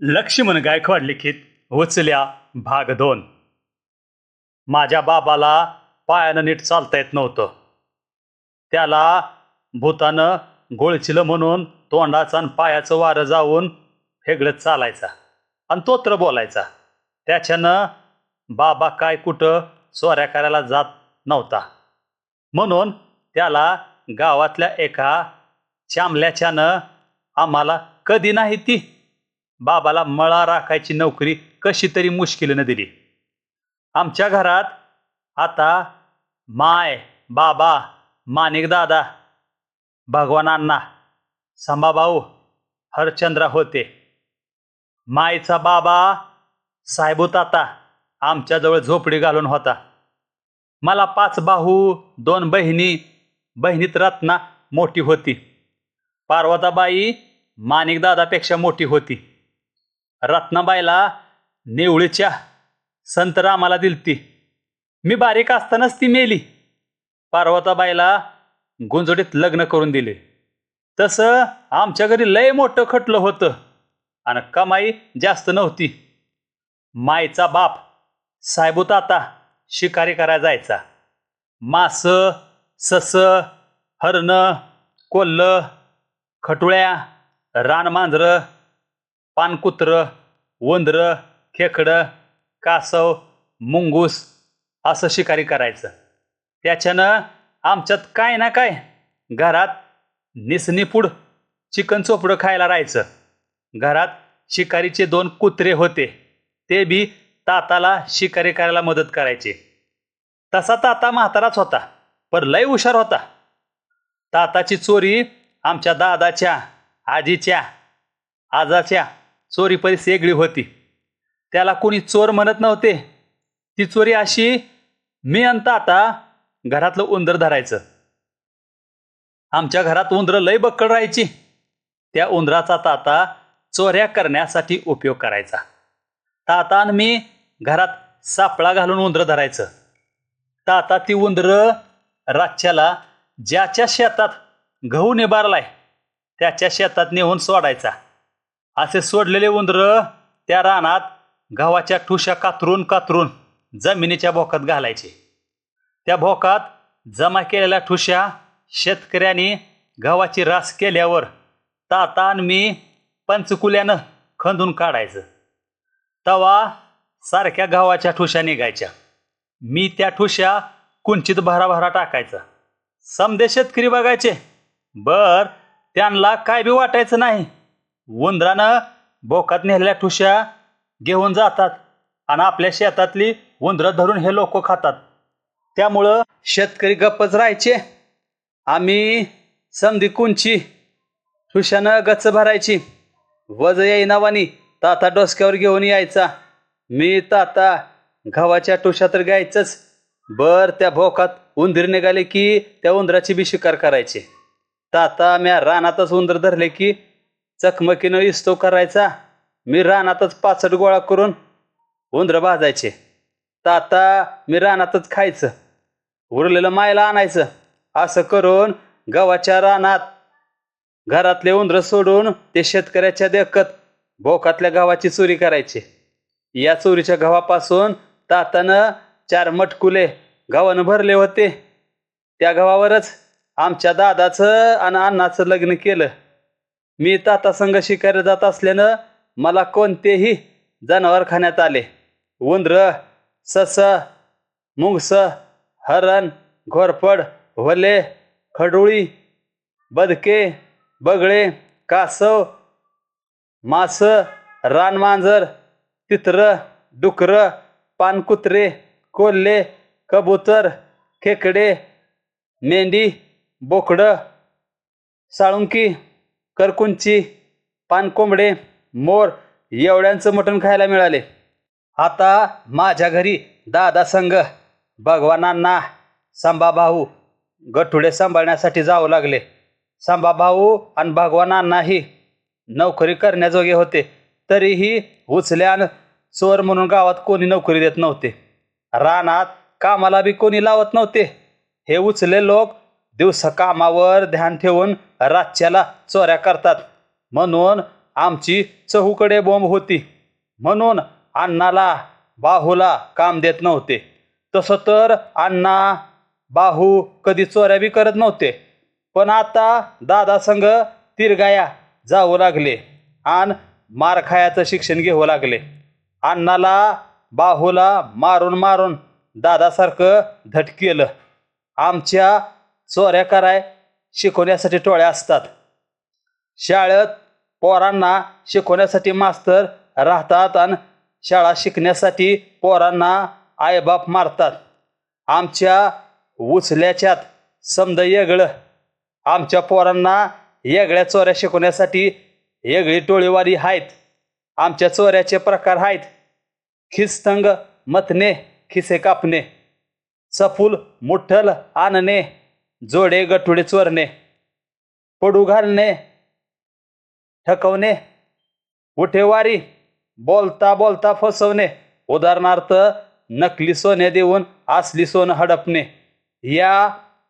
लक्ष्मण गायकवाड लिखित उचल्या भाग दोन. माझ्या बाबाला पायानं नीट चालता येत नव्हतं. त्याला भूतानं गोळचिलं म्हणून तोंडाचं आणि पायाचं वारं जाऊन हेगडत चालायचा आणि तोत्र बोलायचा. त्याच्यानं बाबा काय कुठं सोऱ्या करायला जात नव्हता. म्हणून त्याला गावातल्या एका चांबल्याच्यानं आम्हाला कधी नाही ती बाबाला मळा राखायची नोकरी कशी तरी मुश्किलीनं दिली. आमच्या घरात आता माय बाबा माणिक दादा भगवान अण्णा संभाभाऊ हरचंद्र होते. मायचा बाबा साहेबू ताता आमच्याजवळ झोपडी घालून होता. मला पाच भाऊ दोन बहिणी बहिणीत रत्ना मोठी होती. पार्वताबाई माणिक दादापेक्षा मोठी होती. रत्नाबाईला नेवळीच्या संत रामाला दिलती. मी बारीक असतानाच ती मेली. पार्वताबाईला गुंजोडीत लग्न करून दिले. तसं आमच्या घरी लय मोठं खटलं होतं आणि कमाई जास्त नव्हती. मायचा बाप साहेबूत आता शिकारी करायला जायचा. मास सस हरणं कोल्ह खटुळ्या रानमांजरं पानकुत्रं वंदरं खेकडं कासव मुंगूस असं शिकारी करायचं. त्याच्यानं आमच्यात काय ना काय घरात निसनीपूड चिकन चोपडं खायला राहायचं. घरात शिकारीचे दोन कुत्रे होते ते बी ताताला शिकारी करायला मदत करायचे. तसा ताता म्हाताराच होता पर लय हुशार होता. ताताची चोरी आमच्या दादाच्या आजीच्या आजाच्या चोरी परी वेगळी होती. त्याला कोणी चोर म्हणत नव्हते. ती चोरी अशी मी अंत आता घरातलं उंदर धरायचं. आमच्या घरात उंदरं लय बक्कड राहायची. त्या उंदराचा ताता चोऱ्या करण्यासाठी उपयोग करायचा. ताता आणि मी घरात सापळा घालून उंदरं धरायचं. ताता ती उंदरं रातच्याला ज्याच्या शेतात गहू निभारलाय त्याच्या शेतात नेऊन सोडायचा. असे सोडलेले उंदरं त्या रानात गव्हाच्या ठुशा कातरून कातरून जमिनीच्या भोकात घालायचे. त्या भोकात जमा केलेल्या ठुशा शेतकऱ्यांनी गव्हाची रास केल्यावर तातान मी पंचकुल्यानं खंदून काढायचं. तवा सारख्या गव्हाच्या ठुशा निघायच्या. मी त्या ठुशा कुंचित भराभरा टाकायचा. समदे शेतकरी बघायचे बर त्यांना काय बी वाटायचं नाही. उंदरानं बोकात नेलेल्या ठुश्या घेऊन जातात आणि आपल्या शेतातली उंदरं धरून हे लोक खातात. त्यामुळं शेतकरी गप्पच राहायचे. आम्ही समधी कुंची ठुशानं गच्च भरायची. वज येईनावानी ताता डोसक्यावर घेऊन यायचा. मी ताता गव्हाच्या टुशा तर घ्यायचंच. बर त्या भोकात उंदीर निघाले की त्या उंदराची बी शिकार करायचे. ताता म्या रानातच उंदर धरले की चकमकीनं इस्तो करायचा. मी रानातच पाचट गोळा करून उंदरं भाजायचे. ताता मी रानातच खायचं. उरलेलं मायला आणायचं. असं करून गव्हाच्या रानात घरातले उंदरं सोडून ते शेतकऱ्याच्या देखत भोकातल्या गव्हाची चोरी करायची. या चोरीच्या गव्हापासून तातानं चार मटकुले गव्हानं भरले होते. त्या गव्हावरच आमच्या दादाचं आणि अण्णाचं लग्न केलं. मी ताता संघ शिकायला जात असल्यानं मला कोणतेही जनावर खाण्यात आले. उंदर सस मुंगस हरण घोरपड वले खडुळी बदके बगळे कासव मास रानमांजर तित्र डुकर पानकुत्रे कोल्हे कबूतर खेकडे मेंढी बोकडं साळुंकी करकुंची पानकोंबडे मोर एवढ्यांचं मटण खायला मिळाले. आता माझ्या घरी दादा संघ भगवानांना संभाभाऊ गठुडे सांभाळण्यासाठी जावं लागले. संभाभाऊ आणि भगवानांनाही नोकरी करण्याजोगे होते. तरीही उचल्यान चोर म्हणून गावात कोणी नोकरी देत नव्हते. रानात कामाला बी कोणी लावत नव्हते. हे उचले लोक दिवसा कामावर ध्यान ठेवून रातच्याला चोऱ्या करतात. म्हणून आमची चहूकडे बॉम्ब होती. म्हणून अण्णाला बाहूला काम देत नव्हते. तसं तर अण्णा बाहू कधी चोऱ्या बी करत नव्हते. पण आता दादा संघ तिरगाया जाऊ लागले आणि मार खायाचं शिक्षण घेऊ लागले. अण्णाला बाहूला मारून मारून दादासारखं धट केलं आमच्या चोऱ्या कराय शिकवण्यासाठी टोळ्या असतात. शाळेत पोरांना शिकवण्यासाठी मास्तर राहतात आणि शाळा शिकण्यासाठी पोरांना आईबाप मारतात. आमच्या उचल्याच्यात समद येगळं. आमच्या पोरांना येगळ्या चोऱ्या शिकवण्यासाठी येगळी टोळीवारी आहेत आमच्या चोऱ्याचे प्रकार आहेत खिस्तंग मतने खिसे कापणे. सफुल मुठ्ठल आणणे. जोडे गठुडे चोरणे पडू घालणे ठकवणे उठेवारी बोलता बोलता फसवणे उदाहरणार्थ नकली सोने देऊन असली सोनं हडपणे. या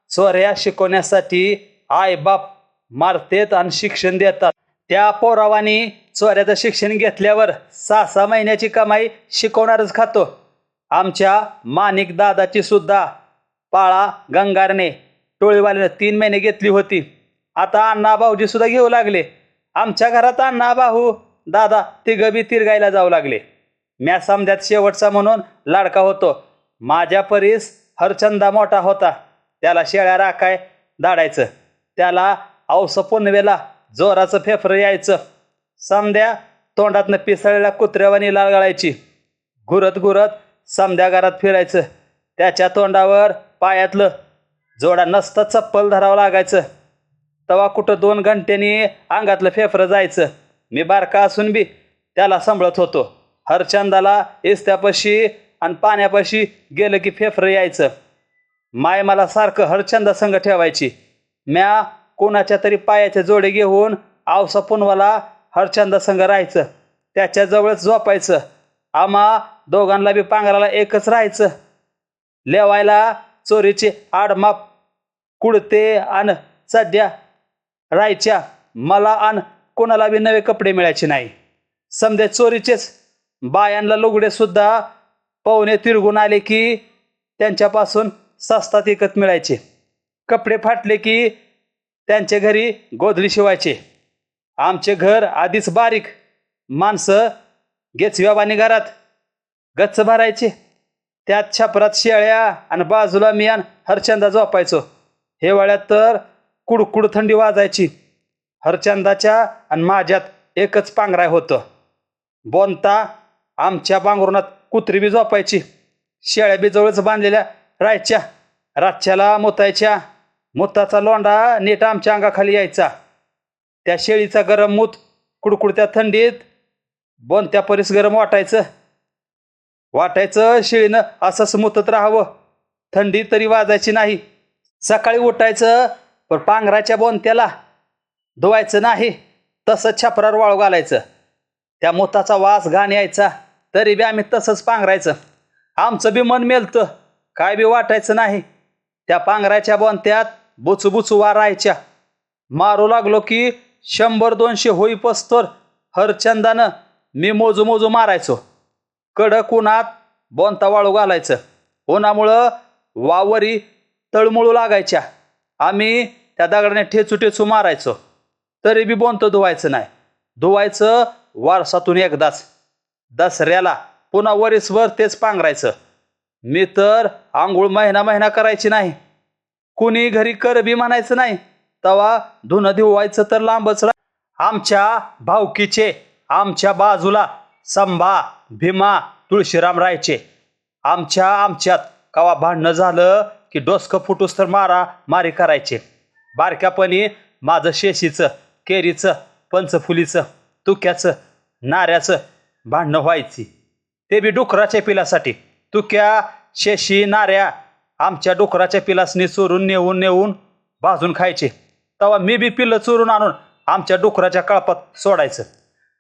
चोऱ्या शिकवण्यासाठी आईबाप मारतेत आणि शिक्षण देतात. त्या पोरावानी चोऱ्याचं शिक्षण घेतल्यावर सहा सहा महिन्याची कमाई शिकवणारच खातो. आमच्या माणिक दादाची सुद्धा पाळा गंगारणे. टोळीवाल्यानं तीन महिने घेतली होती. आता अण्णा भाऊजी सुद्धा घेऊ लागले. आमच्या घरात अण्णा भाऊ दादा तिघं बी तिरगायला जाऊ लागले. म्या समध्यात शेवटचा म्हणून लाडका होतो. माझ्या परीस हरचंदा मोठा होता. त्याला शेळ्या राखाय दाडायचं त्याला औस पुनवेला जोराचं फेफर यायचं. समध्या तोंडातनं पिसळलेल्या कुत्र्यावानी लाल गुरत घुरत घुरत घरात फिरायचं. त्याच्या तोंडावर पायातलं जोडा नसतं चप्पल धरावं लागायचं. तवा कुठं दोन घंट्यानी अंगातलं फेफरं जायचं. मी बारका असून बी त्याला सांभाळत होतो. हरचंदाला इस्त्यापाशी आणि पाण्यापाशी गेलं की फेफरं यायचं. माय मला सारखं हरचंदा संग ठेवायची. म्या कोणाच्या तरी पायाचे जोडे घेऊन आवसा पुनवाला हरचंदा संग राहायचं. त्याच्याजवळच झोपायचं. आम्हा दोघांना बी पांघराला एकच राहायचं. लेवायला चोरीचे आडमाप कुडते आणि सध्या राहायच्या मला आण. कोणाला बी नवे कपडे मिळायचे नाही. समजा चोरीचेच बायांना लुगडे सुद्धा पवने तिरगून आले की त्यांच्यापासून सस्तात विकत मिळायचे. कपडे फाटले की त्यांच्या घरी गोधळी शिवायचे. आमचे घर आधीच बारीक. माणसं गेचव्यावानी घरात गच्च भरायचे. त्यात छपरात शेळ्या आणि बाजूला मी आणि हरचंदा झोपायचो हिवाळ्यात तर कुडकुड थंडी वाजायची. हरचंदाच्या आणि माझ्यात एकच पांघराय होतं. बोनता आमच्या पांघरुणात कुत्री बी झोपायची शेळ्या बी जवळच बांधलेल्या राहायच्या. रातच्याला मुतायच्या. मुताचा लोंडा नीट आमच्या अंगाखाली यायचा. त्या शेळीचा गरम मूत कुडकुडत्या थंडीत बोनत्या परीस गरम वाटायचं. वाटायचं शिळीनं असंच मुतत राहावं. थंडी तरी वाजायची नाही. सकाळी उठायचं पण पांघराच्या बोनत्याला धुवायचं नाही. तसंच छपरावर वाळू घालायचं. त्या मुताचा वास घाण यायचा तरी बी आम्ही तसंच पांघरायचं. आमचं बी मन मेलतं काय बी वाटायचं नाही. त्या पांघराच्या बोनत्यात बुचबुचू बुचू वारायच्या मारू लागलो की शंभर दोनशे होई पस्तर हरचंदानं मी मोजू मोजू मारायचो. कडक उन्हात बोनता वाळू घालायचं. उन्हामुळं वावरी तळमळू लागायच्या. आम्ही त्या दगडाने ठेचू ठेचू मारायचो. तरी बी बोनतं धुवायचं नाही. धुवायचं वारसातून एकदाच. दसऱ्याला पुन्हा वरीसभर तेच पांघरायचं. मी तर आंघोळ महिना महिना करायची नाही. कुणी घरी कर बी म्हणायचं नाही. तवा धुणं धुवायचं तर लांबच आमच्या भावकीचे आमच्या बाजूला संभा भीमा तुळशीराम राहायचे आमच्या आमच्यात कवा भांडणं झालं की डोसकं फुटूस तर मारा मारी करायचे. बारक्यापणी माझं शेशीचं केरीचं पंचफुलीचं तुक्याचं नाऱ्याचं भांडणं व्हायची. ते बी डुकराच्या पिलासाठी. तुक्या शेशी नाऱ्या आमच्या डुकराच्या पिलासनी चोरून नेऊन नेऊन भाजून खायचे. तेव्हा मी बी पिल्लं चोरून आणून आमच्या डुकराच्या कळपात सोडायचं.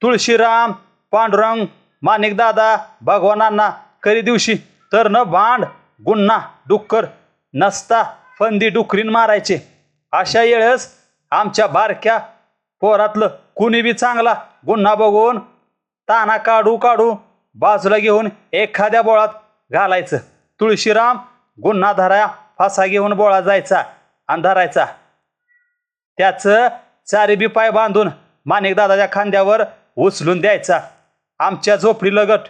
तुळशीराम पांडुरंग माणिक दादा भगवानांना करी दिवशी तर न भांड गुन्हा डुक्कर नसता फंदी डुकरीन मारायचे. अशा वेळेस आमच्या बारक्या पोरातलं कुणी बी चांगला गुन्हा बघून ताना काढू काढू बाजूला घेऊन एखाद्या बोळात घालायचं. तुळशीराम गुन्हा धराया फासा घेऊन बोळा जायचा आणि धरायचा. त्याचं चारी बी पाय बांधून माणिक दादाच्या खांद्यावर उचलून द्यायचा. आमच्या झोपडीलगट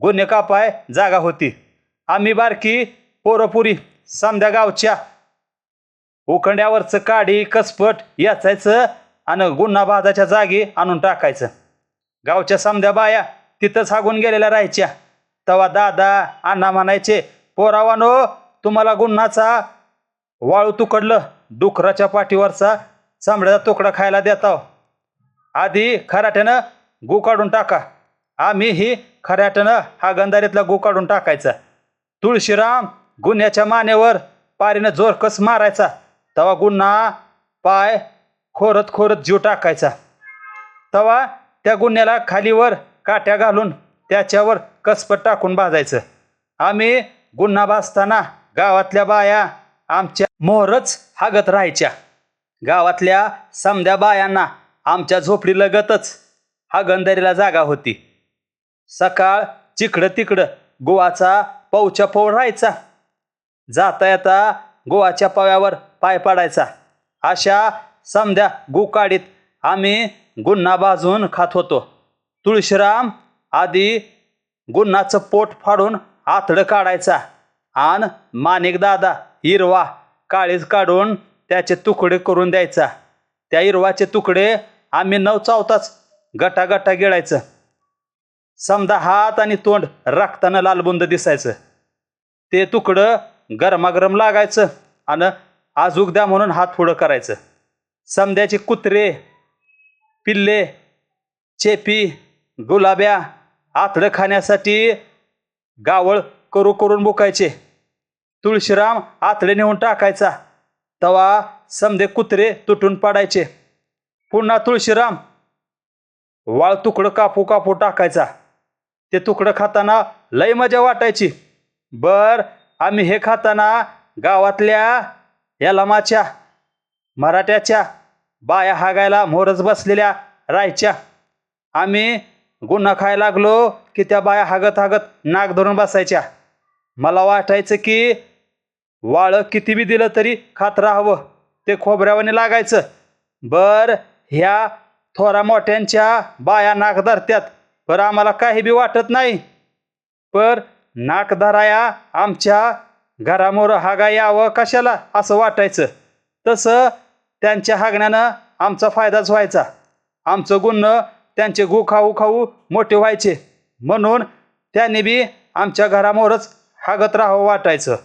गुन्हे कापाय जागा होती. आम्ही बारकी पोरपुरी समध्या गावच्या उखंड्यावरचं काडी कसपट याचायचं आणि गुन्हा बाजाच्या जागी आणून टाकायचं. गावच्या समध्या बाया तिथंच हागून गेलेल्या राहायच्या. तवा दादा अण्णा म्हणायचे पोरावानो तुम्हाला गुन्हाचा वाळू तुकडलं डुकराच्या पाठीवरचा चांबड्याचा तुकडा खायला देताव. आधी खराट्यानं गु काढून टाका. आम्ही ही खराट्यानं हा गंधारीतला गु काढून टाकायचा. तुळशीराम गुन्ह्याच्या मानेवर पारीनं जोर कस मारायचा. तवा गुन्हा पाय खोरत खोरत जीव टाकायचा. तवा त्या गुन्ह्याला खालीवर काट्या घालून त्याच्यावर कसपट टाकून भाजायचं आम्ही गुन्हा भाजताना गावातल्या बाया आमच्या मोहरच हागत राहायच्या. गावातल्या समध्या बायांना आमच्या झोपडीलगतच हा गंधारीला जागा होती. सकाळ तिकडं तिकडं गोवाचा पवच्या पौ राहायचा. जाता येता गोवाच्या पव्यावर पाय पाडायचा. अशा समध्या गुकाडीत आम्ही गुन्हा बाजून खात होतो. तुळशीराम आधी गुन्हाचं पोट फाडून आतडं काढायचा आणि माणिक दादा हिरवा काळीज काढून त्याचे तुकडे करून द्यायचा. त्या हिरवाचे तुकडे आम्ही नव चावताच गटा गटा गिळायचं. समजा हात आणि तोंड राखताना लालबुंद दिसायचं. ते तुकडं गरमागरम लागायचं आणि आजूक द्या म्हणून हात पुढं करायचं. समद्याचे कुत्रे पिल्ले चेपी गुलाब्या आतडं खाण्यासाठी गावळ करू करून बुकायचे. तुळशीराम आतडे नेऊन टाकायचा. तवा समदे कुत्रे तुटून पाडायचे. पुन्हा तुळशीराम वाळ तुकडं कापू कापू टाकायचा. ते तुकडं खाताना लय मजा वाटायची. बर आम्ही हे खाताना गावातल्या यलामाच्या मराठ्याच्या बाया हागायला मोरच बसलेल्या राहायच्या आम्ही गुन्हा खायला लागलो की त्या बाया हागत हागत नाक धरून बसायच्या. मला वाटायचं की वाळं किती बी दिलं तरी खात राहावं ते खोबऱ्यावाने लागायचं. बर ह्या थोरा मोठ्यांच्या बाया नाक धरत्यात. पर आम्हाला काही बी वाटत नाही. पर नाकधाराया आमच्या घरामोर हागा यावं कशाला असं वाटायचं. तसं त्यांच्या हागण्यानं आमचा फायदाच व्हायचा. आमचं गुन्ह त्यांचे गु खाऊ खाऊ मोठे व्हायचे. म्हणून त्यांनी बी आमच्या घरामोरच हागत राहावं वाटायचं.